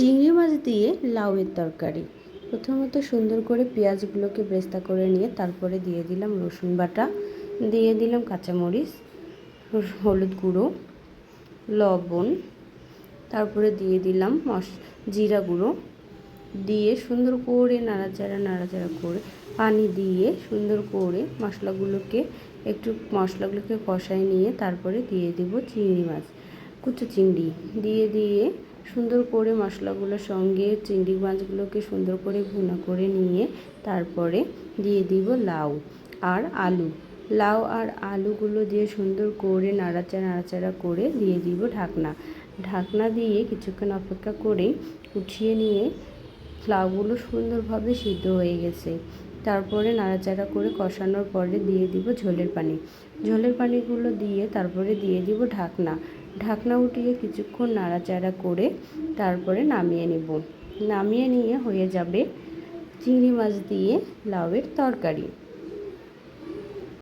চিংড়ি মাছ দিয়ে লাউয়ের তরকারি। প্রথমত সুন্দর করে পেঁয়াজগুলোকে ব্রেস্তা করে নিয়ে তারপরে দিয়ে দিলাম রসুন বাটা, দিয়ে দিলাম কাঁচামরিচ, হলুদ গুঁড়ো, লবণ, তারপরে দিয়ে দিলাম মশ, জিরা গুঁড়ো, দিয়ে সুন্দর করে নাড়াচাড়া নাড়াচাড়া করে পানি দিয়ে সুন্দর করে মশলাগুলোকে, একটু মশলাগুলোকে কষায় নিয়ে তারপরে দিয়ে দিব চিংড়ি মাছ, কুচো চিংড়ি। দিয়ে দিয়ে সুন্দর করে মশলাগুলোর সঙ্গে চিংড়ি মাছগুলোকে সুন্দর করে ভুনা করে নিয়ে তারপরে দিয়ে দিব লাউ আর আলু। লাউ আর আলুগুলো দিয়ে সুন্দর করে নাড়াচাড়া নাড়াচাড়া করে দিয়ে দিব ঢাকনা। ঢাকনা দিয়ে কিছুক্ষণ অপেক্ষা করে উঠিয়ে নিয়ে লাউগুলো সুন্দরভাবে সিদ্ধ হয়ে গেছে। তারপরে নাড়াচাড়া করে কষানোর পরে দিয়ে দিব ঝোলের পানি। ঝোলের পানিগুলো দিয়ে তারপরে দিয়ে দিব ঢাকনা। ঢাকনা উঠিয়ে কিছুক্ষণ নাড়াচাড়া করে তারপরে নামিয়ে নেব। নামিয়ে নিয়ে হয়ে যাবে চিংড়ি মাছ দিয়ে লাউয়ের তরকারি।